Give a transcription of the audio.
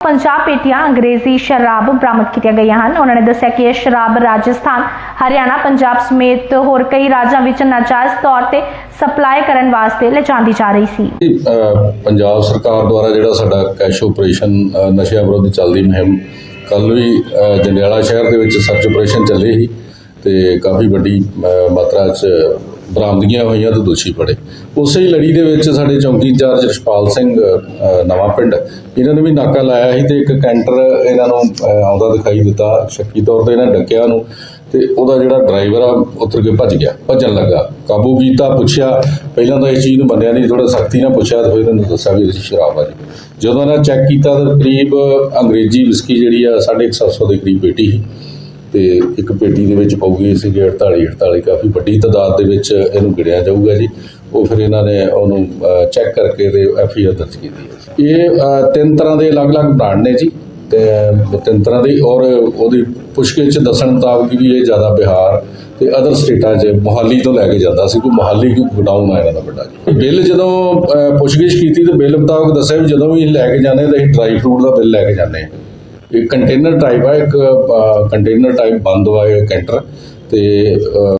50 ਪੇਟੀਆਂ ਅੰਗਰੇਜ਼ੀ ਸ਼ਰਾਬ ਬਰਾਮਦ ਕੀਤੀਆਂ ਗਈਆਂ ਹਨ। ਉਹਨਾਂ ਨੇ ਦੱਸਿਆ ਕਿ ਇਹ ਸ਼ਰਾਬ ਰਾਜਸਥਾਨ, ਹਰਿਆਣਾ, ਪੰਜਾਬ ਸਮੇਤ ਹੋਰ ਕਈ ਰਾਜਾਂ ਵਿੱਚ ਨਾਜਾਇਜ਼ ਤੌਰ ਤੇ ਸਪਲਾਈ ਕਰਨ ਵਾਸਤੇ ਲਿਜਾਂਦੀ ਜਾ ਰਹੀ ਸੀ। ਪੰਜਾਬ ਸਰਕਾਰ ਦੁਆਰਾ ਜਿਹੜਾ ਸਾਡਾ ਕੈਸ਼ ਆਪਰੇਸ਼ਨ ਨਸ਼ਿਆਂ ਵਿਰੁੱਧ ਚੱਲਦੀ ਮੁਹਿੰਮ ਕੱਲ ਵੀ ਜੰਡਿਆਲਾ ਸ਼ਹਿਰ ਦੇ ਵਿੱਚ ਸਰਚ ਆਪਰੇਸ਼ਨ ਚੱਲੇ ਸੀ ਤੇ ਕਾਫੀ ਵੱਡੀ ਮਾਤਰਾ 'ਚ ਬਰਾਮਦਗੀਆਂ ਹੋਈਆਂ ਤੇ ਦੋਸ਼ੀ ਫੜੇ। ਉਸੇ ਹੀ ਲੜੀ ਦੇ ਵਿੱਚ ਸਾਡੇ ਚੌਂਕੀ ਇੰਚਾਰਜ ਰਸ਼ਪਾਲ ਸਿੰਘ ਨਵਾਂ ਪਿੰਡ, ਇਹਨਾਂ ਨੇ ਵੀ ਨਾਕਾ ਲਾਇਆ ਸੀ ਤੇ ਇੱਕ ਕੈਂਟਰ ਇਹਨਾਂ ਨੂੰ ਆਉਂਦਾ ਦਿਖਾਈ ਦਿੱਤਾ, ਸ਼ੱਕੀ ਤੌਰ ਤੇ ਇਹਨਾਂ ਡੱਕਿਆ ਨੂੰ ਤੇ ਉਹਦਾ ਜਿਹੜਾ ਡਰਾਈਵਰ ਆ, ਉਤਰ ਕੇ ਭੱਜ ਗਿਆ, ਭੱਜਣ ਲੱਗਾ। ਕਾਬੂ ਕੀਤਾ, ਪੁੱਛਿਆ, ਪਹਿਲਾਂ ਤਾਂ ਇਸ ਚੀਜ਼ ਨੂੰ ਮੰਨਿਆ ਨਹੀਂ ਥੋੜਾ ਸਖਤੀ ਨਾਲ ਪੁੱਛਿਆ ਤੇ ਫਿਰ ਇਹਨਾਂ ਨੂੰ ਦੱਸਿਆ ਵੀ ਅਸੀਂ ਸ਼ਰਾਬ ਆ ਜੀ ਜਦੋਂ ਇਹਨਾਂ ਚੈੱਕ ਕੀਤਾ ਤਾਂ ਕਰੀਬ ਅੰਗਰੇਜ਼ੀ ਵਿਸਕੀ ਜਿਹੜੀ ਆ 150 ਦੇ ਕਰੀਬ ਬੇਟੀ ਸੀ। ਤੇ ਇੱਕ ਪੇਟੀ ਦੇ ਵਿੱਚ ਪਊਗੀ ਸੀਗੇ 48 48 ਕਾਫੀ ਵੱਡੀ ਤਾਦਾਦ ਦੇ ਵਿੱਚ ਇਹਨੂੰ ਗਿਣਿਆ ਜਾਊਗਾ ਜੀ। ਉਹ ਫਿਰ ਇਹਨਾਂ ਨੇ ਉਹਨੂੰ ਚੈੱਕ ਕਰਕੇ ਤੇ ਐਫ ਆਈ ਆਰ ਦਰਜ ਕੀਤੀ ਇਹ ਤਿੰਨ ਤਰ੍ਹਾਂ ਦੇ ਅਲੱਗ-ਅਲੱਗ ਬ੍ਰਾਂਡ ਨੇ ਜੀ ਤੇ ਤਿੰਨ ਤਰ੍ਹਾਂ ਦੀ ਔਰ ਉਹਦੀ ਪੁੱਛਗਿੱਛ ਚ ਦੱਸਣ ਮੁਤਾਬਕ ਵੀ ਇਹ ਜ਼ਿਆਦਾ ਬਿਹਾਰ ਤੇ ਅਦਰ ਸਟੇਟਾਂ 'ਚ ਮੋਹਾਲੀ ਤੋਂ ਲੈ ਕੇ ਜਾਂਦਾ ਸੀ ਕੋਈ ਮੋਹਾਲੀ ਕੋਈ ਗੋਡਾਊਨ ਆ ਇਹਨਾਂ ਦਾ ਵੱਡਾ ਜੀ। ਬਿੱਲ ਜਦੋਂ ਅ, ਪੁੱਛਗਿੱਛ ਕੀਤੀ ਤੇ ਬਿੱਲ ਮੁਤਾਬਕ ਦੱਸਿਆ ਵੀ ਜਦੋਂ ਵੀ ਲੈ ਕੇ ਜਾਂਦੇ ਤਾਂ ਅਸੀਂ ਡਰਾਈ ਫਰੂਟ ਦਾ ਬਿੱਲ ਲੈ ਕੇ ਜਾਂਦੇ ਹਾਂ। ਇਹ ਕੰਟੇਨਰ ਟਾਈਪ ਆ ਇੱਕ ਕੰਟੇਨਰ ਟਾਈਪ ਬੰਦ ਹੋਇਆ ਕੈਂਟਰ ਤੇ